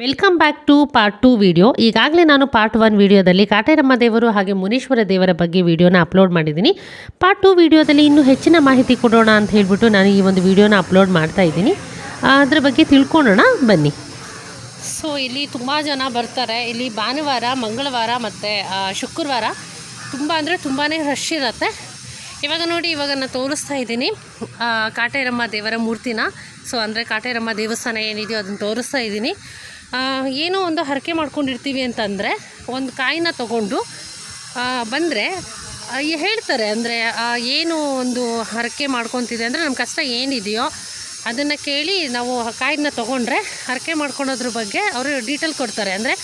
Welcome back to part two video ಈಗಾಗಲೇ ನಾನು part one ವಿಡಿಯೋದಲ್ಲಿ ಕಾಟೇರಮ್ಮ ದೇವರು ಹಾಗೆ ಮುನೀಶ್ವರ ದೇವರ ಬಗ್ಗೆ ವಿಡಿಯೋನ ಅಪ್ಲೋಡ್ ಮಾಡಿದ್ದೀನಿ. ಪಾರ್ಟ್ ಟು ವಿಡಿಯೋದಲ್ಲಿ ಇನ್ನೂ ಹೆಚ್ಚಿನ ಮಾಹಿತಿ ಕೊಡೋಣ ಅಂತ ಹೇಳಿಬಿಟ್ಟು ನಾನು ಈ ಒಂದು ವಿಡಿಯೋನ ಅಪ್ಲೋಡ್ ಮಾಡ್ತಾ ಇದ್ದೀನಿ. ಅದರ ಬಗ್ಗೆ ತಿಳ್ಕೊಳ್ಳೋಣ, ಬನ್ನಿ. ಸೊ ಇಲ್ಲಿ ತುಂಬ ಜನ ಬರ್ತಾರೆ. ಇಲ್ಲಿ ಭಾನುವಾರ, ಮಂಗಳವಾರ ಮತ್ತು ಶುಕ್ರವಾರ ತುಂಬ ಅಂದರೆ ತುಂಬಾ ರಶ್ ಇರುತ್ತೆ. ಇವಾಗ ನೋಡಿ, ಇವಾಗ ನಾನು ತೋರಿಸ್ತಾ ಇದ್ದೀನಿ ಕಾಟೇರಮ್ಮ ದೇವರ ಮೂರ್ತಿನ. ಸೊ ಅಂದರೆ ಕಾಟೇರಮ್ಮ ದೇವಸ್ಥಾನ ಏನಿದೆಯೋ ಅದನ್ನು ತೋರಿಸ್ತಾ ಇದ್ದೀನಿ. ಏನೋ ಒಂದು ಹರಕೆ ಮಾಡ್ಕೊಂಡಿರ್ತೀವಿ ಅಂತಂದರೆ ಒಂದು ಕಾಯಿನ ತಗೊಂಡು ಬಂದರೆ ಹೇಳ್ತಾರೆ ಅಂದರೆ ಏನು ಒಂದು ಹರಕೆ ಮಾಡ್ಕೊತಿದೆ ಅಂದರೆ ನಮ್ಮ ಕಷ್ಟ ಏನಿದೆಯೋ ಅದನ್ನು ಕೇಳಿ ನಾವು ಕಾಯಿನ ತೊಗೊಂಡ್ರೆ ಹರಕೆ ಮಾಡ್ಕೊಳೋದ್ರ ಬಗ್ಗೆ ಅವರು ಡೀಟೇಲ್ ಕೊಡ್ತಾರೆ. ಅಂದರೆ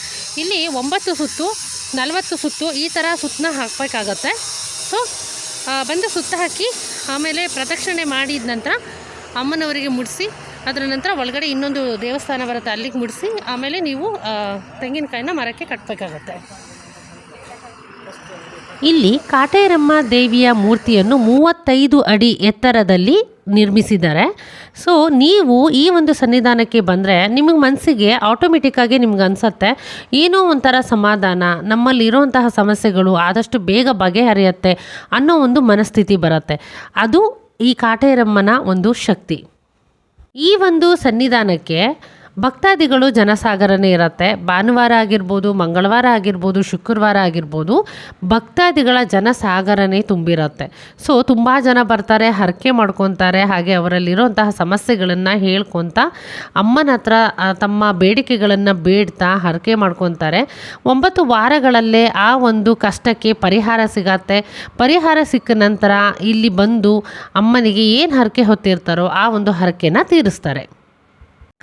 ಇಲ್ಲಿ ಒಂಬತ್ತು ಸುತ್ತು, ನಲವತ್ತು ಸುತ್ತು ಈ ಥರ ಸುತ್ತನ್ನ ಹಾಕಬೇಕಾಗತ್ತೆ. ಸೊ ಬಂದು ಸುತ್ತ ಹಾಕಿ ಆಮೇಲೆ ಪ್ರದಕ್ಷಿಣೆ ಮಾಡಿದ ನಂತರ ಅಮ್ಮನವರಿಗೆ ಮುಡಿಸಿ ಅದರ ನಂತರ ಒಳಗಡೆ ಇನ್ನೊಂದು ದೇವಸ್ಥಾನ ಬರುತ್ತೆ, ಅಲ್ಲಿಗೆ ಮುಡಿಸಿ, ಆಮೇಲೆ ನೀವು ತೆಂಗಿನಕಾಯಿನ ಮರಕ್ಕೆ ಕಟ್ಟಬೇಕಾಗತ್ತೆ ಇಲ್ಲಿ ಕಾಟೇರಮ್ಮ ದೇವಿಯ ಮೂರ್ತಿಯನ್ನು ಮೂವತ್ತೈದು ಅಡಿ ಎತ್ತರದಲ್ಲಿ ನಿರ್ಮಿಸಿದ್ದಾರೆ. ಸೊ ನೀವು ಈ ಒಂದು ಸನ್ನಿಧಾನಕ್ಕೆ ಬಂದರೆ ನಿಮಗೆ ಮನಸ್ಸಿಗೆ ಆಟೋಮೆಟಿಕ್ಕಾಗಿ ನಿಮ್ಗೆ ಅನಿಸತ್ತೆ, ಏನೋ ಒಂಥರ ಸಮಾಧಾನ, ನಮ್ಮಲ್ಲಿರುವಂತಹ ಸಮಸ್ಯೆಗಳು ಆದಷ್ಟು ಬೇಗ ಬಗೆಹರಿಯುತ್ತೆ ಅನ್ನೋ ಒಂದು ಮನಸ್ಥಿತಿ ಬರುತ್ತೆ. ಅದು ಈ ಕಾಟೇರಮ್ಮನ ಒಂದು ಶಕ್ತಿ. ಈ ಒಂದು ಸನ್ನಿಧಾನಕ್ಕೆ ಭಕ್ತಾದಿಗಳು ಜನಸಾಗರನೇ ಇರುತ್ತೆ. ಭಾನುವಾರ ಆಗಿರ್ಬೋದು, ಮಂಗಳವಾರ ಆಗಿರ್ಬೋದು, ಶುಕ್ರವಾರ ಆಗಿರ್ಬೋದು ಭಕ್ತಾದಿಗಳ ಜನಸಾಗರನೇ ತುಂಬಿರುತ್ತೆ. ಸೊ ತುಂಬ ಜನ ಬರ್ತಾರೆ, ಹರಕೆ ಮಾಡ್ಕೊತಾರೆ, ಹಾಗೆ ಅವರಲ್ಲಿರೋಂತಹ ಸಮಸ್ಯೆಗಳನ್ನು ಹೇಳ್ಕೊತ ಅಮ್ಮನ ಹತ್ರ ತಮ್ಮ ಬೇಡಿಕೆಗಳನ್ನು ಬೇಡ್ತಾ ಹರಕೆ ಮಾಡ್ಕೊತಾರೆ. ಒಂಬತ್ತು ವಾರಗಳಲ್ಲೇ ಆ ಒಂದು ಕಷ್ಟಕ್ಕೆ ಪರಿಹಾರ ಸಿಗತ್ತೆ. ಪರಿಹಾರ ಸಿಕ್ಕ ನಂತರ ಇಲ್ಲಿ ಬಂದು ಅಮ್ಮನಿಗೆ ಏನು ಹರಕೆ ಹೊತ್ತಿರ್ತಾರೋ ಆ ಒಂದು ಹರಕೆನ ತೀರಿಸ್ತಾರೆ.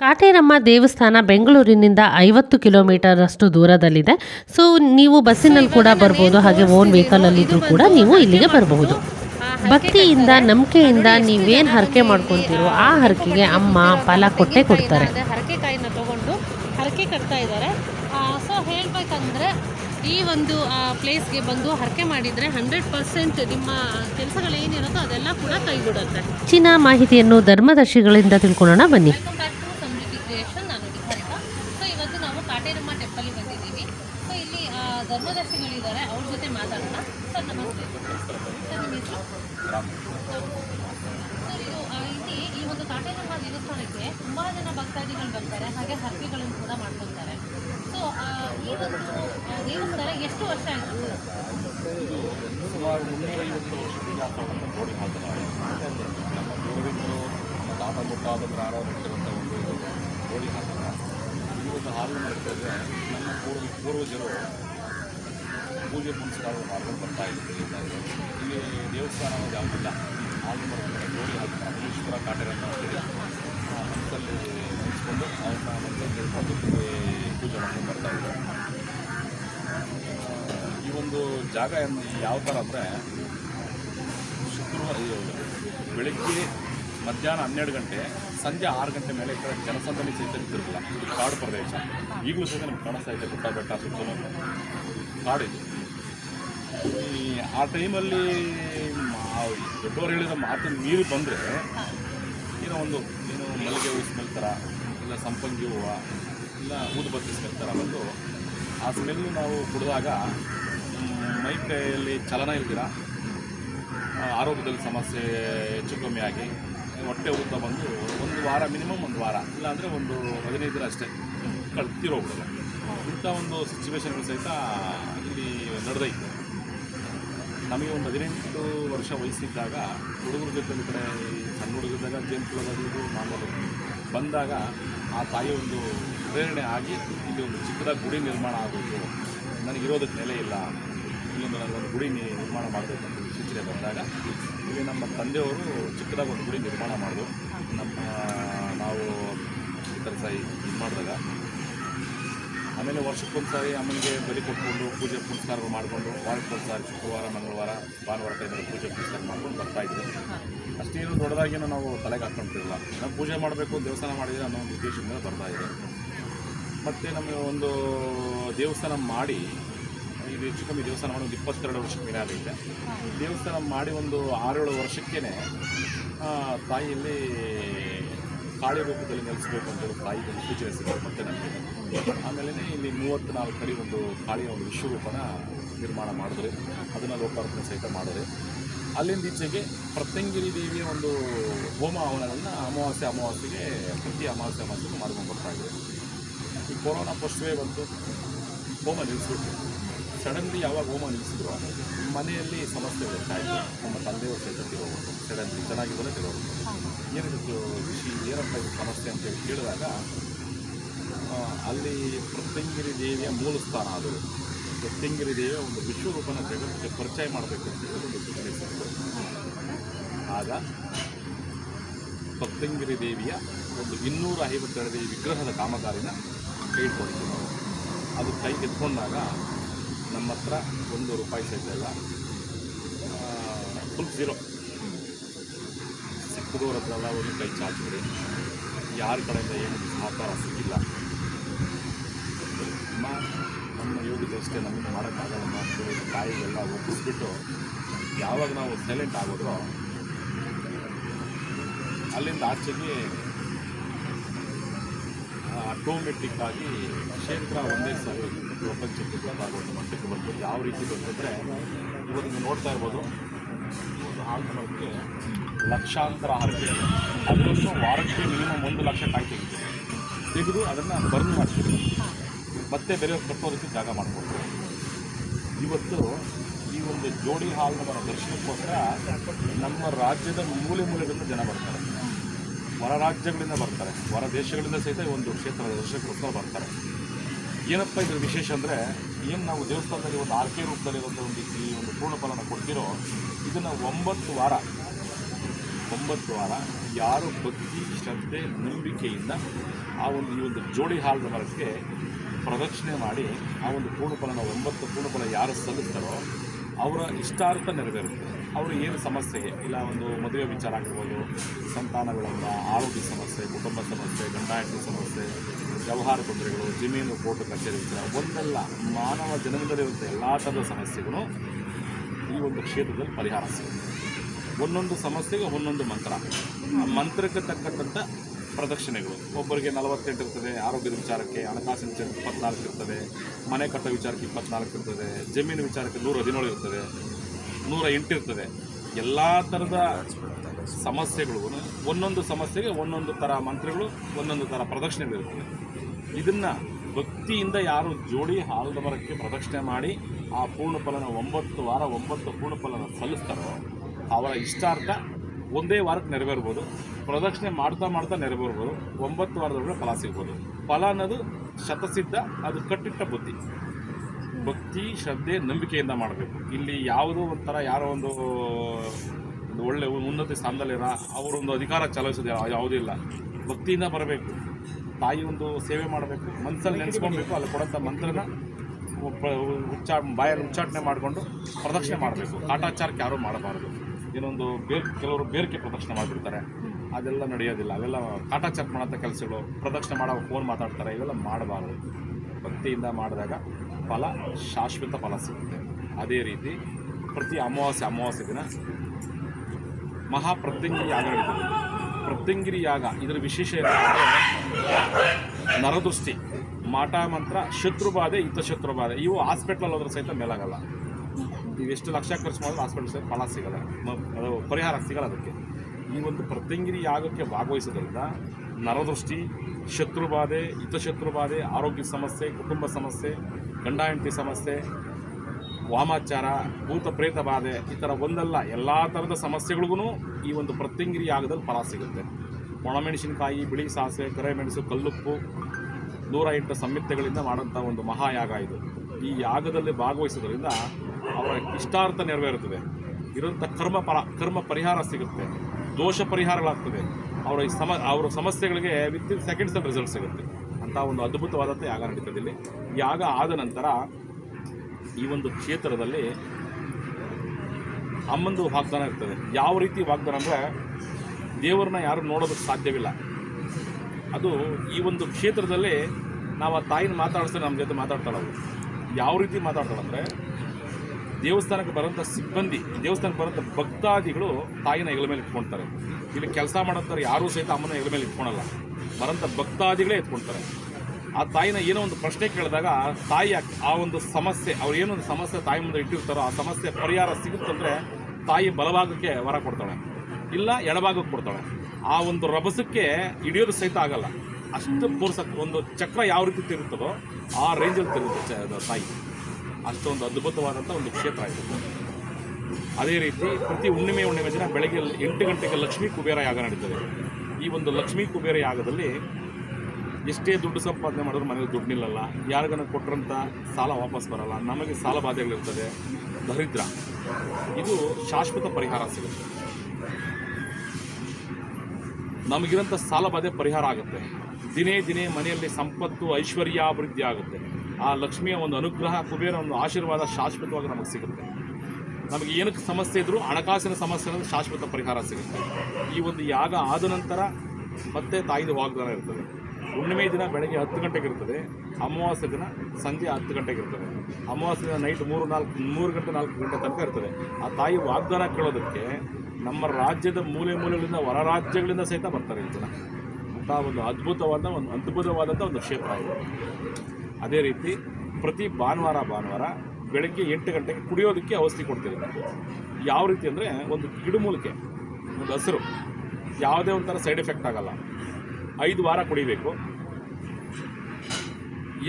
ಕಾಟೇರಮ್ಮ ದೇವಸ್ಥಾನ ಬೆಂಗಳೂರಿನಿಂದ ಐವತ್ತು ಕಿಲೋಮೀಟರ್ ಅಷ್ಟು ದೂರದಲ್ಲಿದೆ. ಸೊ ನೀವು ಬಸ್ಸಿನಲ್ಲಿ ಕೂಡ ಬರ್ಬೋದು ಹಾಗೆ ಓನ್ ವೆಹಿಕಲಲ್ಲಿದ್ದರೂ ಕೂಡ ನೀವು ಇಲ್ಲಿಗೆ ಬರಬಹುದು. ಭಕ್ತಿಯಿಂದ ನಂಬಿಕೆಯಿಂದ ನೀವೇನು ಹರಕೆ ಮಾಡ್ಕೊತೀರೋ ಆ ಹರಕೆಗೆ ಅಮ್ಮ ಫಲ ಕೊಟ್ಟೆ ಕೊಡ್ತಾರೆ. ಹರಕೆ ಕಾಯಿನ ತಗೊಂಡು ಹರಕೆ ಕಟ್ತಾ ಇದ್ದಾರೆ. ಸೊ ಹೇಳ್ಬೇಕಂದ್ರೆ ಈ ಒಂದು ಪ್ಲೇಸ್ಗೆ ಬಂದು ಹರಕೆ ಮಾಡಿದರೆ ಹಂಡ್ರೆಡ್ ಪರ್ಸೆಂಟ್ ನಿಮ್ಮ ಕೆಲಸಗಳೇನಿರುತ್ತೋ ಅದೆಲ್ಲ ಕೂಡ ಕೈಗೂಡುತ್ತೆ ಹೆಚ್ಚಿನ ಮಾಹಿತಿಯನ್ನು ಧರ್ಮದರ್ಶಿಗಳಿಂದ ತಿಳ್ಕೊಳ್ಳೋಣ ಬನ್ನಿ welcome back to Samruddhi creation ನಾನು ನಿಖಾರಿಕಾ ಸೊ ಇವತ್ತು ನಾವು ಕಾಟೇರಮ್ಮ ಟೆಂಪಲ್ಗೆ ಬಂದಿದ್ದೀವಿ ಸೊ ಇಲ್ಲಿ ಆ, ಧರ್ಮದರ್ಶಿಗಳಿದ್ದಾರೆ ಅವ್ರ ಜೊತೆ ಮಾತಾಡೋಣ. ಸರ್ ನಮಸ್ತೆ. ಸರ್ ಇದು ಇಲ್ಲಿ ಈ ಒಂದು ಕಾಟೇನಮ್ಮ ದೇವಸ್ಥಾನಕ್ಕೆ ತುಂಬ ಜನ ಭಕ್ತಾದಿಗಳು ಬರ್ತಾರೆ ಹಾಗೆ ಹರಕೆಗಳನ್ನು ಕೂಡ ಮಾಡ್ಕೊತಾರೆ ಸೊ ಈ ಒಂದು ದೇವಸ್ಥಾನ ಎಷ್ಟು ವರ್ಷ ಆಯಿತು ಸುಮಾರು ಮುನ್ನೂರೈವತ್ತು ನಮ್ಮ ಒಂದು ಕೋಳಿ ಹಾಕಲ್ಲ ಈ ಒಂದು ಹಾಲು ಮಾಡಿದ್ರೆ ನಮ್ಮ ಪೂರ್ವ ಪೂರ್ವಜರು ಪೂಜೆ ಪುನಸ್ಕಾರ ಮಾಡ್ಕೊಂಡು ಬರ್ತಾ ಇದ್ದೀವಿ. ಇಲ್ಲಿ ದೇವಸ್ಥಾನ ಯಾವುದಿಲ್ಲ. ಆಗಿ ಮರದ ಗೋಳಿ ಹಾಕಿ ಅಮರೇಶ್ವರ ಕಾಟೆರನ್ನು ಮನಸ್ಸಲ್ಲಿ ನೆನೆಸ್ಕೊಂಡು ಅವ್ರನ್ನ ಮನಸ್ಸಲ್ಲಿ ಪೂಜೆ ಮಾಡ್ಕೊಂಡು ಬರ್ತಾ ಇದ್ದಾರೆ ಈ ಒಂದು ಜಾಗ ಯಾವ ಥರ ಅಂದರೆ ಶುಕ್ರವಾರ ಬೆಳಗ್ಗೆ ಮಧ್ಯಾಹ್ನ ಹನ್ನೆರಡು ಗಂಟೆ, ಸಂಜೆ ಆರು ಗಂಟೆ ಮೇಲೆ ಈ ಕಡೆ ಜನಸಂದಣಿ ಸಹಿತ ಇದ್ದಿರಲಿಲ್ಲ ಇದು ಕಾಡು ಪ್ರದೇಶ. ಈಗಲೂ ಸಹಿತ ನಮ್ಗೆ ಕಾಣಿಸ್ತಾ ಇದೆ ಬೆಟ್ಟ ಬೆಟ್ಟ ಸುತ್ತಲೂ. ಕಾಡಿದೆ. ಆ ಟೈಮಲ್ಲಿ ದೊಡ್ಡವರು ಹೇಳಿದ ಮಾತನ್ನು ನೀರು ಬಂದರೆ ಏನೋ ಒಂದು ಏನು ಮಲ್ಲಿಗೆ ಹೂವು ಸ್ಮೆಲ್ ಥರ ಇಲ್ಲ ಸಂಪಂಗಿ ಹೂವ ಇಲ್ಲ ಊದುಬತ್ತಿ ಸ್ಮೆಲ್ ಥರ ಬಂದು ಆ ಸ್ಮೆಲ್ಲು ನಾವು ಕುಡಿದಾಗ ಮ್, ಕೈಯಲ್ಲಿ ಚಲನ ಇಲ್ದಿರ? ಆರೋಗ್ಯದಲ್ಲಿ ಸಮಸ್ಯೆ ಹೆಚ್ಚು ಕಮ್ಮಿ ಆಗಿ ಹೊಟ್ಟೆ ಊತ ಬಂದು ಒಂದು ವಾರ ಮಿನಿಮಮ್ ಒಂದು ವಾರ ಇಲ್ಲಾಂದರೆ ಒಂದು ಹದಿನೈದು ದಿನ ಅಷ್ಟೇ ಕಳ್ತಿರೋಗ್ಬಿಡೋದು ಇಂಥ ಒಂದು ಸಿಚುವೇಶನ್ಗಳು ಸಹಿತ ಇಲ್ಲಿ ನಡೆದೈತೆ. ನಮಗೆ ಒಂದು ಹದಿನೆಂಟು ವರ್ಷ ವಯಸ್ಸಿದ್ದಾಗ ಹುಡುಗರ ಜೊತೆ ಒಂದು ಕಡೆ, ಸಣ್ಣ ಹುಡುಗರಿದ್ದಾಗ ಇದು ಮಾಮೂಲು ಬಂದಾಗ ಆ ತಾಯಿ ಒಂದು ಪ್ರೇರಣೆ ಆಗಿ ಇಲ್ಲಿ ಒಂದು ಚಿಕ್ಕದಾಗಿ ಗುಡಿ ನಿರ್ಮಾಣ ಆಗೋದು. ನನಗಿರೋದಕ್ಕೆ ನೆಲೆ ಇಲ್ಲ. ಇಲ್ಲೊಂದು ನನಗೊಂದು ಗುಡಿ ನಿರ್ಮಾಣ ಮಾಡಬೇಕು ಅಂತ ಸೂಚನೆ ಬಂದಾಗ ಇಲ್ಲಿ ನಮ್ಮ ತಂದೆಯವರು ಚಿಕ್ಕದಾಗಿ ಒಂದು ಗುಡಿ ನಿರ್ಮಾಣ ಮಾಡಿದ್ರು. ನಮ್ಮ ನಾವು ಈ ಸಹ ಇದು ಮಾಡಿದಾಗ ಆಮೇಲೆ ವರ್ಷಕ್ಕೊಂದು ಸಾರಿ ಅಮ್ಮನಿಗೆ ಬಲಿ ಕೊಟ್ಕೊಂಡು ಪೂಜೆ ಪುನಸ್ಕಾರಗಳು ಮಾಡಿಕೊಂಡು ವಾರಕ್ಕೊಂದ್ಸಾರಿ ಶುಕ್ರವಾರ, ಮಂಗಳವಾರ, ಭಾನುವಾರ ಟೈಮಲ್ಲಿ ಪೂಜೆ ಪುನಸ್ಕಾರ ಮಾಡ್ಕೊಂಡು ಬರ್ತಾ ಇದ್ವಿ. ಅಷ್ಟೇನು ದೊಡ್ಡದಾಗೇನು ನಾವು ತಲೆಗೆ ಹಾಕ್ಕೊಂಡಿರಲ್ಲ ನಾವು ಪೂಜೆ ಮಾಡಬೇಕು, ದೇವಸ್ಥಾನ ಮಾಡಿದರೆ ಅನ್ನೋ ಒಂದು ಉದ್ದೇಶದಿಂದ ಬರ್ತಾ ಇದೆ. ಮತ್ತು ನಮಗೆ ಒಂದು ದೇವಸ್ಥಾನ ಮಾಡಿ, ಇದು ಹೆಚ್ಚು ಕಮ್ಮಿ ದೇವಸ್ಥಾನ ಮಾಡಿ ಒಂದು ಇಪ್ಪತ್ತೆರಡು ವರ್ಷಕ್ಕೆ ಮೇಲೆ ಆಗೈತೆ. ದೇವಸ್ಥಾನ ಮಾಡಿ ಒಂದು ಆರೇಳು ವರ್ಷಕ್ಕೇ ತಾಯಿಯಲ್ಲಿ ಕಾಳಿ ರೂಪದಲ್ಲಿ ನೆಲೆಸಬೇಕು ಅಂತ ಹೇಳಿ ತಾಯಿಗೆ ಒಂದು ಸೂಚನೆ ಮತ್ತೆ ನಮಗೆ ಆಮೇಲೆ ಇಲ್ಲಿ ಮೂವತ್ತ್ನಾಲ್ಕು ಅಡಿ ಒಂದು ಕಾಳಿಯ ಒಂದು ವಿಶ್ವರೂಪನ ನಿರ್ಮಾಣ ಮಾಡಿದ್ರೆ. ಅದನ್ನು ಲೋಕಾರ್ಪಣೆ ಸಹಿತ ಮಾಡಿದ್ರೆ. ಅಲ್ಲಿಂದ ಈಚೆಗೆ ಪ್ರತ್ಯಂಗಿರಿ ದೇವಿಯ ಒಂದು ಹೋಮ ಹವನಗಳನ್ನು ಅಮಾವಾಸ್ಯೆ ಅಮಾವಾಸ್ಯೆಗೆ ಪ್ರತಿ ಅಮಾವಾಸ್ಯೆ ಅಮಾವಾಸ್ಯೆಗೆ ಮಾಡ್ಕೊಂಡು ಬರ್ತಾ ಇದೆ ಈ ಕೊರೋನಾ ಫಸ್ಟ್ವೇ ಬಂತು ಹೋಮ ನಿಲ್ಲಿಸ್ಬಿಟ್ಟು ಸಡನ್ಲಿ ಯಾವಾಗ ಹೋಮ ನಿಲ್ಲಿಸಿದ್ರು? ಮನೆಯಲ್ಲಿ ಸಮಸ್ಯೆ ಗೊತ್ತಾಯಿತು ನಮ್ಮ ತಂದೆಯವರು ಸಹಿತ ತಿರೋಗ್ಬಿಟ್ಟು ಸಡನ್ಲಿ ಚೆನ್ನಾಗಿದ್ದರೆ ತಿರೋದು ಏನಿದು ವಿಷಯ ಏನಪ್ಪ ಇದು ಸಮಸ್ಯೆ ಅಂತೇಳಿ ಕೇಳಿದಾಗ ಅಲ್ಲಿ ಪ್ರತ್ಯಂಗಿರಿ ದೇವಿಯ ಮೂಲ ಸ್ಥಾನ ಅದು. ಪ್ರತ್ಯಂಗಿರಿ ದೇವಿಯ ಒಂದು ವಿಶ್ವರೂಪನ ಜಗತ್ತಿಗೆ ಪರಿಚಯ ಮಾಡಬೇಕು ಅಂತ ಹೇಳಿ ಒಂದು ಆಗ ಪ್ರತ್ಯಂಗಿರಿ ದೇವಿಯ ಒಂದು ಇನ್ನೂರ ಐವತ್ತೆರಡು ವಿಗ್ರಹದ ಕಾಮಗಾರಿನ ಕೈ ಇಟ್ಕೊಂಡಿದ್ವಿ ನಾವು ಅದು ಕೈ ಎತ್ಕೊಂಡಾಗ ನಮ್ಮ ಹತ್ರ ಒಂದು ರೂಪಾಯಿ ಸಹಿತ ಫುಲ್ ಝೀರೋ ಸಿಕ್ಕದವ್ರ ಹತ್ರ ಎಲ್ಲ ಒಂದು ಕೈ ಚಾಚಿದ್ರೆ ಯಾರ ಕಡೆಯಿಂದ ಏನು ಸಹಕಾರ ಸಿಗಿಲ್ಲ. ನಮ್ಮ ಯೋಗಿಗೆ ಅಷ್ಟೇ ನಮಗೆ ಮಾಡೋಕ್ಕಾಗಲ್ಲ ತಾಯಿಗೆಲ್ಲ ಒಪ್ಪಿಸ್ಬಿಟ್ಟು ಯಾವಾಗ ನಾವು ಸೈಲೆಂಟ್ ಆಗೋದ್ರೋ ಅಲ್ಲಿಂದ ಆಚೆಗೆ ಆಟೋಮೆಟಿಕ್ ಆಗಿ ಕ್ಷೇತ್ರ ಒಂದೇ ಸಾರಿ ಪ್ರಪಂಚಕ್ಕೆ ಗೊತ್ತಾಗೋದು, ಮಟ್ಟಕ್ಕೆ ಬಂತು ಯಾವ ರೀತಿ ಬಂತಂದರೆ ಇವತ್ತು ನೋಡ್ತಾ ಇರ್ಬೋದು. ಒಂದು ಹಾಲು ಮಾಡೋಕ್ಕೆ ಲಕ್ಷಾಂತರ ಹರಕೆ ಅದರಷ್ಟು ವಾರಕ್ಕೆ ಮಿನಿಮಮ್ ಒಂದು ಲಕ್ಷ ಕಾಯಿ ತೆಗಿತೀವಿ ತೆಗೆದು ಅದನ್ನು ಬರ್ನ್ ಮಾಡ್ತೀವಿ ಮತ್ತೆ ಬೇರೆ ಕಟ್ಟೋದಕ್ಕೆ ಜಾಗ ಮಾಡ್ಕೊಡ್ತೀವಿ ಇವತ್ತು ಈ ಒಂದು ಜೋಡಿ ಹಾಲುಗಳ ದರ್ಶನಕ್ಕೋಸ್ಕರ ನಮ್ಮ ರಾಜ್ಯದ ಮೂಲೆ ಮೂಲೆಗಳಿಂದ ಜನ ಬರ್ತಾರೆ. ಹೊರ ರಾಜ್ಯಗಳಿಂದ ಬರ್ತಾರೆ. ಹೊರ ದೇಶಗಳಿಂದ ಸಹಿತ ಈ ಒಂದು ಕ್ಷೇತ್ರದ ದರ್ಶನಕ್ಕೋಸ್ಕರ ಬರ್ತಾರೆ. ಏನಪ್ಪ ಇದ್ರ ವಿಶೇಷ ಅಂದರೆ ಏನು ನಾವು ದೇವಸ್ಥಾನದಲ್ಲಿ ಒಂದು ಆರ್ಕೆ ರೂಪದಲ್ಲಿರುವಂಥ ಒಂದು ಈ ಒಂದು ಪೂರ್ಣ ಫಲನ ಕೊಡ್ತಿರೋ ಇದನ್ನು ಒಂಬತ್ತು ವಾರ ಒಂಬತ್ತು ವಾರ ಯಾರು ಭಕ್ತಿ ಶ್ರದ್ಧೆ ನಂಬಿಕೆಯಿಂದ ಆ ಒಂದು ಈ ಒಂದು ಜೋಡಿ ಹಾಲದ ಮರಕ್ಕೆ ಪ್ರದಕ್ಷಿಣೆ ಮಾಡಿ ಆ ಒಂದು ಪೂರ್ಣಫಲನ ಒಂಬತ್ತು ಪೂರ್ಣಫಲ ಯಾರು ಸಲ್ಲಿಸ್ತಾರೋ ಅವರ ಇಷ್ಟಾರ್ಥ ನೆರವೇರುತ್ತೆ. ಅವರು ಏನು ಸಮಸ್ಯೆಗೆ ಇಲ್ಲ, ಒಂದು ಮದುವೆ ವಿಚಾರ ಆಗಿರ್ಬೋದು ಸಂತಾನ ಆರೋಗ್ಯ ಸಮಸ್ಯೆ, ಕುಟುಂಬ ಸಮಸ್ಯೆ ಗಂಡಾಯಕ ಸಮಸ್ಯೆ, ವ್ಯವಹಾರ ತೊಂದರೆಗಳು ಜಮೀನು ಕೋರ್ಟ್ ಕಚೇರಿ ವಿಚಾರ, ಒಂದಲ್ಲ, ಮಾನವ ಜನ್ಮದಲ್ಲಿರುವಂಥ ಎಲ್ಲ ಥರದ ಸಮಸ್ಯೆಗಳು ಈ ಒಂದು ಕ್ಷೇತ್ರದಲ್ಲಿ ಪರಿಹಾರ ಸಿಗುತ್ತೆ. ಒಂದೊಂದು ಸಮಸ್ಯೆಗೆ ಒಂದೊಂದು ಮಂತ್ರ. ಆ ಮಂತ್ರಕ್ಕೆ ತಕ್ಕಂಥ ಪ್ರದಕ್ಷಿಣೆಗಳು. ಒಬ್ಬರಿಗೆ ನಲವತ್ತೆಂಟು ಇರ್ತದೆ, ಆರೋಗ್ಯದ ವಿಚಾರಕ್ಕೆ ಹಣಕಾಸಿನ ವಿಚಾರಕ್ಕೆ ಇಪ್ಪತ್ನಾಲ್ಕು ಇರ್ತದೆ, ಮನೆ ಕಟ್ಟೋ ವಿಚಾರಕ್ಕೆ ಇಪ್ಪತ್ನಾಲ್ಕು ಇರ್ತದೆ ಜಮೀನು ವಿಚಾರಕ್ಕೆ ನೂರ ಹದಿನೇಳು ಇರ್ತದೆ. ನೂರ ಎಂಟು ಇರ್ತದೆ. ಎಲ್ಲ ಥರದ ಸಮಸ್ಯೆಗಳು ಒಂದೊಂದು ಸಮಸ್ಯೆಗೆ ಒಂದೊಂದು ಥರ ಮಂತ್ರಗಳು, ಒಂದೊಂದು ಥರ ಪ್ರದಕ್ಷಿಣೆಗಳಿರ್ತದೆ ಇದನ್ನು ಭಕ್ತಿಯಿಂದ ಯಾರು ಜೋಡಿ ಹಾಲದ ಮರಕ್ಕೆ ಪ್ರದಕ್ಷಿಣೆ ಮಾಡಿ ಆ ಪೂರ್ಣಫಲನ ಒಂಬತ್ತು ವಾರ, ಒಂಬತ್ತು ಪೂರ್ಣಫಲನ ಸಲ್ಲಿಸ್ತಾರೋ, ಅವರ ಇಷ್ಟಾರ್ಥ ಒಂದೇ ವಾರಕ್ಕೆ ನೆರವೇರ್ಬೋದು. ಪ್ರದಕ್ಷಿಣೆ ಮಾಡ್ತಾ ಮಾಡ್ತಾ ನೆರವೇರ್ಬೋದು. ಒಂಬತ್ತು ವಾರದೊಳಗೆ ಫಲ ಸಿಗ್ಬೋದು. ಫಲ ಅನ್ನೋದು ಶತಸಿದ್ಧ, ಅದು ಕಟ್ಟಿಟ್ಟ ಬುದ್ಧಿ. ಭಕ್ತಿ, ಶ್ರದ್ಧೆ, ನಂಬಿಕೆಯಿಂದ ಮಾಡಬೇಕು. ಇಲ್ಲಿ ಯಾವುದೋ ಒಂಥರ ಯಾರೋ ಒಂದು ಒಂದು ಒಳ್ಳೆ ಉನ್ನತ ಸ್ಥಾನದಲ್ಲಿರ ಅವರೊಂದು ಅಧಿಕಾರ ಚಲಾಯಿಸೋದು ಯಾವುದೂ ಇಲ್ಲ. ಭಕ್ತಿಯಿಂದ ಬರಬೇಕು. ತಾಯಿ ಒಂದು ಸೇವೆ ಮಾಡಬೇಕು. ಮನಸ್ಸಲ್ಲಿ ನೆನೆಸ್ಕೊಬೇಕು ಅಲ್ಲಿ ಕೊಡೋಂಥ ಮಂತ್ರನ ಉಚ್ಚಾ ಬಾಯಲ್ಲಿ ಉಚ್ಚಾಟನೆ ಮಾಡಿಕೊಂಡು ಪ್ರದಕ್ಷಿಣೆ ಮಾಡಬೇಕು. ಕಾಟಾಚಾರಕ್ಕೆ ಯಾರೂ ಮಾಡಬಾರದು. ಏನೊಂದು ಬೇರ್, ಕೆಲವರು ಬೇರ್ಕೆ ಪ್ರದಕ್ಷಿಣೆ ಮಾಡಿಬಿಡ್ತಾರೆ. ಅದೆಲ್ಲ ನಡೆಯೋದಿಲ್ಲ. ಅವೆಲ್ಲ ಕಾಟಾಚಾರ ಮಾಡೋಂಥ ಕೆಲಸಗಳು, ಪ್ರದಕ್ಷಿಣೆ ಮಾಡೋ, ಫೋನ್ ಮಾತಾಡ್ತಾರೆ, ಇವೆಲ್ಲ ಮಾಡಬಾರದು. ಭಕ್ತಿಯಿಂದ ಮಾಡಿದಾಗ ಫಲ, ಶಾಶ್ವತ ಫಲ ಸಿಗುತ್ತೆ. ಅದೇ ರೀತಿ ಪ್ರತಿ ಅಮಾವಾಸ್ಯೆ ಅಮಾವಾಸ್ಯೆ ದಿನ ಮಹಾಪ್ರತ್ಯಂಗಿರಿ ಯಾಗ ನಡೀತದೆ. ಪ್ರತ್ಯಂಗಿರಿ ಯಾಗ ಇದರ ವಿಶೇಷ ನರದೃಷ್ಟಿ, ಮಾಟ ಮಂತ್ರ, ಶತ್ರುಬಾಧೆ, ಹಿತಶತ್ರುಬಾಧೆ, ಇವು ಹಾಸ್ಪಿಟ್ಲಲ್ಲಿ ಹೋದ್ರೆ ಸಹಿತ ಮೇಲಾಗಲ್ಲ. ನೀವು ಎಷ್ಟು ಲಕ್ಷ ಖರ್ಚು ಮಾಡಿದ್ರೆ ಹಾಸ್ಪಿಟಲ್ ಸಹಿತ ಫಲ ಸಿಗಲ್ಲ. ಅದು ಪರಿಹಾರ ಸಿಗಲ್ಲ ಅದಕ್ಕೆ. ಈ ಒಂದು ಪ್ರತ್ಯಂಗಿರಿ ಯಾಗಕ್ಕೆ ಭಾಗವಹಿಸೋದ್ರಿಂದ ನರದೃಷ್ಟಿ, ಶತ್ರುಬಾಧೆ, ಹಿತಶತ್ರುಬಾಧೆ, ಆರೋಗ್ಯ ಸಮಸ್ಯೆ, ಕುಟುಂಬ ಸಮಸ್ಯೆ ಗಂಡ ಹೆಂಡತಿ ಸಮಸ್ಯೆ, ವಾಮಾಚಾರ ಭೂತ ಪ್ರೇತ ಬಾಧೆ, ಈ ಥರ ಒಂದಲ್ಲ ಎಲ್ಲ ಥರದ ಸಮಸ್ಯೆಗಳಿಗೂ ಈ ಒಂದು ಪ್ರತ್ಯಂಗಿರಿ ಯಾಗದಲ್ಲಿ ಫಲ ಸಿಗುತ್ತೆ. ಒಣಮೆಣಸಿನಕಾಯಿ, ಬಿಳಿ ಸಾಸಿವೆ, ಕರೆಮೆಣಸು, ಕಲ್ಲುಪ್ಪು, ನೂರ ಎಂಟು ಸಂಯುಕ್ತಗಳಿಂದ ಮಾಡೋಂಥ ಒಂದು ಮಹಾಯಾಗ ಇದು. ಈ ಯಾಗದಲ್ಲಿ ಭಾಗವಹಿಸೋದ್ರಿಂದ ಅವರ ಇಷ್ಟಾರ್ಥ ನೆರವೇರುತ್ತದೆ. ಇರುವಂಥ ಕರ್ಮ ಪರ ಕರ್ಮ ಪರಿಹಾರ ಸಿಗುತ್ತೆ. ದೋಷ ಪರಿಹಾರಗಳಾಗ್ತದೆ. ಅವರ ಈ ಸಮ, ಅವರ ಸಮಸ್ಯೆಗಳಿಗೆ ವಿತ್ ಇನ್ ಸೆಕೆಂಡ್ಸಲ್ಲಿ ರಿಸಲ್ಟ್ ಸಿಗುತ್ತೆ. ಅಂತ ಒಂದು ಅದ್ಭುತವಾದಂಥ ಯಾಗ ನಡೀತದೆ ಇಲ್ಲಿ. ಯಾಗ ಆದ ನಂತರ ಈ ಒಂದು ಕ್ಷೇತ್ರದಲ್ಲಿ ಅಮ್ಮಂದು ವಾಗ್ದಾನ ಇರ್ತದೆ. ಯಾವ ರೀತಿ ವಾಗ್ದಾನ ಅಂದರೆ ದೇವರನ್ನ ಯಾರು ನೋಡೋದಕ್ಕೆ ಸಾಧ್ಯವಿಲ್ಲ. ಅದು ಈ ಒಂದು ಕ್ಷೇತ್ರದಲ್ಲಿ ನಾವು ಆ ತಾಯಿನ ಮಾತಾಡಿಸ್ತಾರೆ ನಮ್ಮ ಜೊತೆ ಮಾತಾಡ್ತಾಳೆ ಯಾವ ರೀತಿ ಮಾತಾಡ್ತಾಳೆ ಅಂದರೆ ದೇವಸ್ಥಾನಕ್ಕೆ ಬರೋಂಥ ಸಿಬ್ಬಂದಿ, ದೇವಸ್ಥಾನಕ್ಕೆ ಬರೋಂಥ ಭಕ್ತಾದಿಗಳು ತಾಯಿನ ಹೆಗಲ ಮೇಲೆ ಇಟ್ಕೊಳ್ತಾರೆ. ಇಲ್ಲಿ ಕೆಲಸ ಮಾಡೋಂಥವ್ರು ಯಾರೂ ಸಹಿತ ಅಮ್ಮನ ಹೆಗಲ ಮೇಲೆ ಇಟ್ಕೊಳಲ್ಲ. ಬರೋಂಥ ಭಕ್ತಾದಿಗಳೇ ಎತ್ಕೊಳ್ತಾರೆ. ಆ ತಾಯಿನ ಏನೋ ಒಂದು ಪ್ರಶ್ನೆ ಕೇಳಿದಾಗ ತಾಯಿ ಆ- ಒಂದು ಸಮಸ್ಯೆ, ಅವ್ರು ಏನೋ ಸಮಸ್ಯೆ ತಾಯಿ ಮುಂದೆ ಇಟ್ಟಿರ್ತಾರೋ, ಆ ಸಮಸ್ಯೆ ಪರಿಹಾರ ಸಿಗುತ್ತಂದರೆ ತಾಯಿ ಬಲಭಾಗಕ್ಕೆ ವರ ಕೊಡ್ತಾಳೆ. ಇಲ್ಲ, ಎಡಭಾಗಕ್ಕೆ ಕೊಡ್ತಾಳೆ. ಆ ಒಂದು ರಭಸಕ್ಕೆ ಹಿಡಿಯೋದು ಸಹಿತ ಆಗಲ್ಲ. ಅಷ್ಟು ಪೋರ್ಸಕ್ಕೆ ಒಂದು ಚಕ್ರ ಯಾವ ರೀತಿ ತಿರುತ್ತದೋ ಆ ರೇಂಜಲ್ಲಿ ತಿರುತ್ತೆ ತಾಯಿ. ಅಷ್ಟೊಂದು ಅದ್ಭುತವಾದಂಥ ಒಂದು ಕ್ಷೇತ್ರ ಇದು. ಅದೇ ರೀತಿ ಪ್ರತಿ ಹುಣ್ಣಿಮೆ ಹುಣ್ಣಿಮೆ ದಿನ ಬೆಳಗ್ಗೆ ಎಂಟು ಗಂಟೆಗೆ ಲಕ್ಷ್ಮೀ ಕುಬೇರ ಯಾಗ ನಡೀತದೆ. ಈ ಒಂದು ಲಕ್ಷ್ಮೀ ಕುಬೇರ ಯಾಗದಲ್ಲಿ ಎಷ್ಟೇ ದುಡ್ಡು ಸಂಪಾದನೆ ಮಾಡಿದ್ರು ಮನೇಲಿ ದುಡ್ಡು ನಿಲ್ಲಲ್ಲ. ಯಾರಿಗನ ಕೊಟ್ಟರಂಥ ಸಾಲ ವಾಪಸ್ ಬರಲ್ಲ. ನಮಗೆ ಸಾಲ ಬಾಧೆಗಳಿರ್ತದೆ. ದರಿದ್ರ. ಇದು ಶಾಶ್ವತ ಪರಿಹಾರ ಸಿಗುತ್ತೆ. ನಮಗಿರಂಥ ಸಾಲ ಬಾಧೆ ಪರಿಹಾರ ಆಗುತ್ತೆ. ದಿನೇ ದಿನೇ ಮನೆಯಲ್ಲಿ ಸಂಪತ್ತು ಐಶ್ವರ್ಯಾಭಿವೃದ್ಧಿ ಆಗುತ್ತೆ. ಆ ಲಕ್ಷ್ಮಿಯ ಒಂದು ಅನುಗ್ರಹ, ಕುಬೇರ ಒಂದು ಆಶೀರ್ವಾದ ಶಾಶ್ವತವಾಗಿ ನಮಗೆ ಸಿಗುತ್ತೆ. ನಮಗೆ ಏನಕ್ಕೆ ಸಮಸ್ಯೆ ಇದ್ರೂ ಹಣಕಾಸಿನ ಸಮಸ್ಯೆ ಅನ್ನೋದು ಶಾಶ್ವತ ಪರಿಹಾರ ಸಿಗುತ್ತೆ. ಈ ಒಂದು ಯಾಗ ಆದ ನಂತರ ಮತ್ತೆ ತಾಯಿದು ವಾಗ್ದಾನ ಇರ್ತದೆ. ಹುಣ್ಣಿಮೆ ದಿನ ಬೆಳಗ್ಗೆ ಹತ್ತು ಗಂಟೆಗೆ ಇರ್ತದೆ. ಅಮಾವಾಸ್ಯ ದಿನ ಸಂಜೆ ಹತ್ತು ಗಂಟೆಗೆ ಇರ್ತದೆ. ಅಮಾವಾಸ್ಯ ದಿನ ನೈಟ್ ಮೂರು ನಾಲ್ಕು, ಮೂರು ಗಂಟೆ ನಾಲ್ಕು ಗಂಟೆ ತನಕ ಇರ್ತದೆ. ಆ ತಾಯಿ ವಾಗ್ದಾನ ಕೇಳೋದಕ್ಕೆ ನಮ್ಮ ರಾಜ್ಯದ ಮೂಲೆ ಮೂಲೆಗಳಿಂದ, ಹೊರ ರಾಜ್ಯಗಳಿಂದ ಸಹಿತ ಬರ್ತಾರೆ ಈ ಜನ. ಅಂಥ ಒಂದು ಅದ್ಭುತವಾದ, ಒಂದು ಅದ್ಭುತವಾದಂಥ ಒಂದು ಕ್ಷೇತ್ರ ಇದು. ಅದೇ ರೀತಿ ಪ್ರತಿ ಭಾನುವಾರ ಭಾನುವಾರ ಬೆಳಗ್ಗೆ ಎಂಟು ಗಂಟೆಗೆ ಕುಡಿಯೋದಕ್ಕೆ ಔಷಧಿ ಕೊಡ್ತೀವಿ. ಯಾವ ರೀತಿ ಅಂದರೆ ಒಂದು ಗಿಡಮೂಲಿಕೆ ಒಂದು ಹಸಿರು, ಯಾವುದೇ ಒಂಥರ ಸೈಡ್ ಎಫೆಕ್ಟ್ ಆಗಲ್ಲ. ಐದು ವಾರ ಕುಡಿಬೇಕು.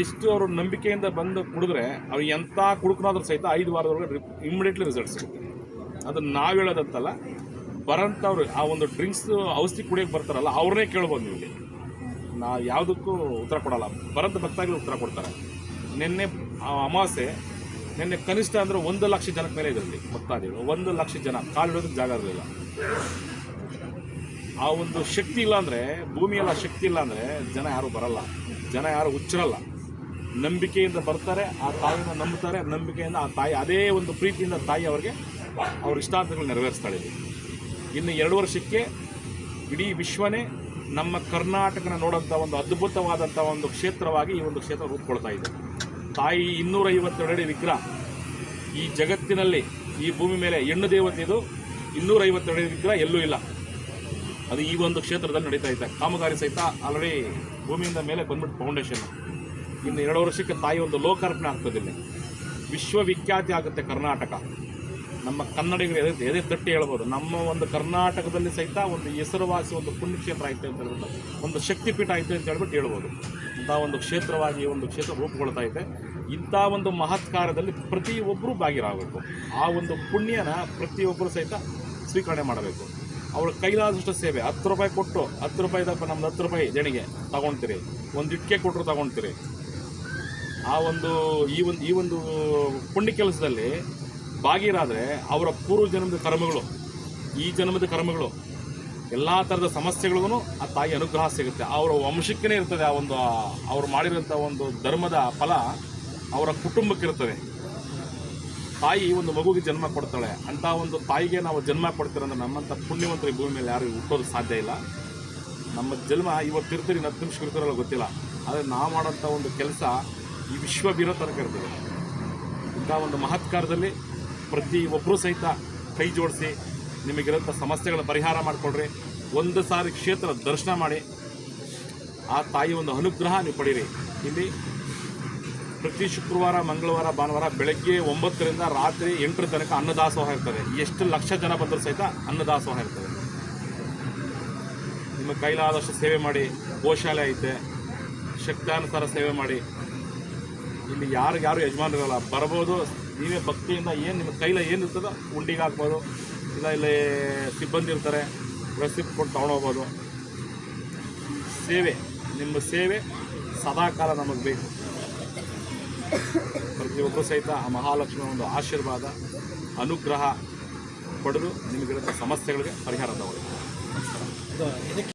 ಎಷ್ಟು ಅವರು ನಂಬಿಕೆಯಿಂದ ಬಂದು ಕುಡಿದ್ರೆ ಅವ್ರು ಎಂಥ ಕುಡುಕನಾದ್ರೂ ಸಹಿತ ಐದು ವಾರದೊಳಗೆ ಇಮಿಡಿಯೇಟ್ಲಿ ರಿಸಲ್ಟ್ ಸಿಗುತ್ತೆ. ಅದನ್ನು ನಾವು ಹೇಳೋದಂತಲ್ಲ, ಬರೋಂಥವ್ರು ಆ ಒಂದು ಡ್ರಿಂಕ್ಸ್ ಔಷಧಿ ಕುಡಿಯೋಕ್ಕೆ ಬರ್ತಾರಲ್ಲ, ಅವ್ರನ್ನೇ ಕೇಳ್ಬೋದು ನೀವು. ನಾ ಯಾವುದಕ್ಕೂ ಉತ್ತರ ಕೊಡಲ್ಲ. ಭರತ್ ಭಕ್ತಾಗಿ ಉತ್ತರ ಕೊಡ್ತಾರೆ. ನಿನ್ನೆ, ಆ, ಅಮಾವಾಸ್ಯೆ, ನಿನ್ನೆ ಕನಿಷ್ಠ ಅಂದರೆ ಒಂದು ಲಕ್ಷ ಜನಕ್ಕೆ ಮೇಲೆ ಇದರಲ್ಲಿ ಭಕ್ತಾದಿಗಳು. ಒಂದು ಲಕ್ಷ ಜನ. ಕಾಲಿಡೋದಕ್ಕೆ ಜಾಗ ಇರಲಿಲ್ಲ. ಆ ಒಂದು ಶಕ್ತಿ ಇಲ್ಲ ಅಂದರೆ, ಭೂಮಿಯಲ್ಲ ಶಕ್ತಿ ಇಲ್ಲ ಅಂದರೆ ಜನ ಯಾರು ಬರಲ್ಲ. ಜನ ಯಾರು ಹುಚ್ಚಿರಲ್ಲ. ನಂಬಿಕೆಯಿಂದ ಬರ್ತಾರೆ, ಆ ತಾಯಿನ ನಂಬುತ್ತಾರೆ ನಂಬಿಕೆಯಿಂದ ಆ ತಾಯಿ, ಅದೇ ಒಂದು ಪ್ರೀತಿಯಿಂದ ತಾಯಿ ಅವರಿಗೆ ಅವ್ರ ಇಷ್ಟಾರ್ಥಗಳು ನೆರವೇರಿಸ್ತಾಳೆ. ಇನ್ನು ಎರಡು ವರ್ಷಕ್ಕೆ ಇಡೀ ವಿಶ್ವನೇ ನಮ್ಮ ಕರ್ನಾಟಕನ ನೋಡೋಂಥ ಒಂದು ಅದ್ಭುತವಾದಂಥ ಒಂದು ಕ್ಷೇತ್ರವಾಗಿ ಈ ಒಂದು ಕ್ಷೇತ್ರ ರೂಪುಕೊಳ್ತಾ ಇದೆ. ತಾಯಿ ಇನ್ನೂರೈವತ್ತೆರಡು ವಿಗ್ರಹ. ಈ ಜಗತ್ತಿನಲ್ಲಿ ಈ ಭೂಮಿ ಮೇಲೆ ಹೆಣ್ಣು ದೇವತೆದು ಇನ್ನೂರೈವತ್ತೆರಡು ವಿಗ್ರಹ ಎಲ್ಲೂ ಇಲ್ಲ. ಅದು ಈ ಒಂದು ಕ್ಷೇತ್ರದಲ್ಲಿ ನಡೀತಾ ಇದೆ. ಕಾಮಗಾರಿ ಸಹಿತ ಆಲ್ರೆಡಿ ಭೂಮಿಯಿಂದ ಮೇಲೆ ಬಂದ್ಬಿಟ್ಟು ಫೌಂಡೇಶನ್ ಇನ್ನು ಎರಡು ವರ್ಷಕ್ಕೆ ತಾಯಿ ಒಂದು ಲೋಕಾರ್ಪಣೆ ಆಗ್ತದೆ ವಿಶ್ವವಿಖ್ಯಾತಿ ಆಗುತ್ತೆ ಕರ್ನಾಟಕ. ನಮ್ಮ ಕನ್ನಡಿಗರು ಎದೆ ಎದೆ ತಟ್ಟಿ ಹೇಳ್ಬೋದು. ನಮ್ಮ ಒಂದು ಕರ್ನಾಟಕದಲ್ಲಿ ಸಹಿತ ಒಂದು ಹೆಸರುವಾಸಿ ಒಂದು ಪುಣ್ಯಕ್ಷೇತ್ರ ಆಯಿತು ಅಂತ ಹೇಳ್ಬಿಟ್ಟು, ಒಂದು ಶಕ್ತಿಪೀಠ ಆಯಿತು ಅಂತ ಹೇಳ್ಬಿಟ್ಟು ಹೇಳ್ಬೋದು. ಇಂಥ ಒಂದು ಕ್ಷೇತ್ರವಾಗಿ ಒಂದು ಕ್ಷೇತ್ರ ರೂಪುಗೊಳ್ತಾ ಇದೆ. ಇಂಥ ಒಂದು ಮಹತ್ ಕಾರ್ಯದಲ್ಲಿ ಪ್ರತಿಯೊಬ್ಬರೂ ಭಾಗಿರಾಗಬೇಕು. ಆ ಒಂದು ಪುಣ್ಯನ ಪ್ರತಿಯೊಬ್ಬರು ಸಹಿತ ಸ್ವೀಕರಣೆ ಮಾಡಬೇಕು. ಅವ್ರ ಕೈಲಾದಷ್ಟು ಸೇವೆ, ಹತ್ತು ರೂಪಾಯಿ ಕೊಟ್ಟು, ಹತ್ತು ರೂಪಾಯಿದಪ್ಪ ನಮ್ದು ಹತ್ತು ರೂಪಾಯಿ ಜನಿಗೆ ತಗೊಳ್ತೀರಿ ಒಂದು ಇಟ್ಕೆ ಕೊಟ್ಟರು ತಗೊಳ್ತೀರಿ ಆ ಒಂದು ಈ ಒಂದು ಈ ಒಂದು ಪುಣ್ಯ ಕೆಲಸದಲ್ಲಿ ಭಾಗಿರಾದರೆ ಅವರ ಪೂರ್ವ ಜನ್ಮದ ಕರ್ಮಗಳು, ಈ ಜನ್ಮದ ಕರ್ಮಗಳು, ಎಲ್ಲ ಥರದ ಸಮಸ್ಯೆಗಳಿಗೂ ಆ ತಾಯಿ ಅನುಗ್ರಹ ಸಿಗುತ್ತೆ. ಅವರ ವಂಶಕ್ಕೇ ಇರ್ತದೆ ಆ ಒಂದು, ಅವ್ರು ಮಾಡಿರೋಂಥ ಒಂದು ಧರ್ಮದ ಫಲ ಅವರ ಕುಟುಂಬಕ್ಕಿರ್ತದೆ ತಾಯಿ ಒಂದು ಮಗುಗೆ ಜನ್ಮ ಕೊಡ್ತಾಳೆ. ಅಂತ ಒಂದು ತಾಯಿಗೆ ನಾವು ಜನ್ಮ ಕೊಡ್ತೀರಂದ್ರೆ ನಮ್ಮಂಥ ಪುಣ್ಯವಂತರ ಭೂಮಿ ಮೇಲೆ ಯಾರಿಗೂ ಹುಟ್ಟೋದು ಸಾಧ್ಯ ಇಲ್ಲ. ನಮ್ಮ ಜನ್ಮ ಇವತ್ತು ಇರ್ತೀರಿ ಹತ್ತು ನಿಮಿಷ ಇರ್ತಾರಲ್ಲ ಗೊತ್ತಿಲ್ಲ. ಆದರೆ ನಾವು ಮಾಡೋಂಥ ಒಂದು ಕೆಲಸ ಈ ವಿಶ್ವ ಬೀರೋ ತನಕ ಇರ್ತದೆ. ಇಂಥ ಒಂದು ಮಹತ್ಕಾರದಲ್ಲಿ ಪ್ರತಿ ಒಬ್ಬರು ಸಹಿತ ಕೈ ಜೋಡಿಸಿ ನಿಮಗಿರೋಂಥ ಸಮಸ್ಯೆಗಳ ಪರಿಹಾರ ಮಾಡಿಕೊಡ್ರಿ. ಒಂದು ಸಾರಿ ಕ್ಷೇತ್ರ ದರ್ಶನ ಮಾಡಿ. ಆ ತಾಯಿ ಒಂದು ಅನುಗ್ರಹ ನೀವು ಪಡೀರಿ. ಇಲ್ಲಿ ಪ್ರತಿ ಶುಕ್ರವಾರ, ಮಂಗಳವಾರ, ಭಾನುವಾರ ಬೆಳಗ್ಗೆ ಒಂಬತ್ತರಿಂದ ರಾತ್ರಿ ಎಂಟರ ತನಕ ಅನ್ನದಾಸೋಹ ಇರ್ತದೆ. ಎಷ್ಟು ಲಕ್ಷ ಜನ ಬಂದರೂ ಸಹಿತ ಅನ್ನದಾಸೋಹ ಇರ್ತದೆ. ನಿಮ್ಮ ಕೈಲಾದಷ್ಟು ಸೇವೆ ಮಾಡಿ. ಗೋಶಾಲೆ ಐತೆ. ಶಕ್ತಾನುಸಾರ ಸೇವೆ ಮಾಡಿ. ಇಲ್ಲಿ ಯಾರು ಯಾರು ಯಜಮಾನರಲ್ಲ, ಬರ್ಬೋದು ನೀವೇ ಭಕ್ತಿಯಿಂದ ಏನು ನಿಮ್ಮ ಕೈಲ ಏನು ಇರ್ತದೋ ಉಂಡಿಗೆ ಹಾಕ್ಬೋದು. ಇಲ್ಲ ಇಲ್ಲಿ ಸಿಬ್ಬಂದಿ ಇರ್ತಾರೆ ರೆಸಿಪ್ಟ್ ಕೊಟ್ಟು ತೊಗೊಂಡೋಗ್ಬೋದು. ಸೇವೆ, ನಿಮ್ಮ ಸೇವೆ ಸದಾಕಾಲ ನಮಗೆ ಬೇಕು. ಪ್ರತಿಯೊಬ್ಬರು ಸಹಿತ ಆ ಮಹಾಲಕ್ಷ್ಮಿಯ ಒಂದು ಆಶೀರ್ವಾದ, ಅನುಗ್ರಹ ಪಡೆದು ನಿಮಗಿರೋ ಸಮಸ್ಯೆಗಳಿಗೆ ಪರಿಹಾರ ತಗೊಳ್ಳಿ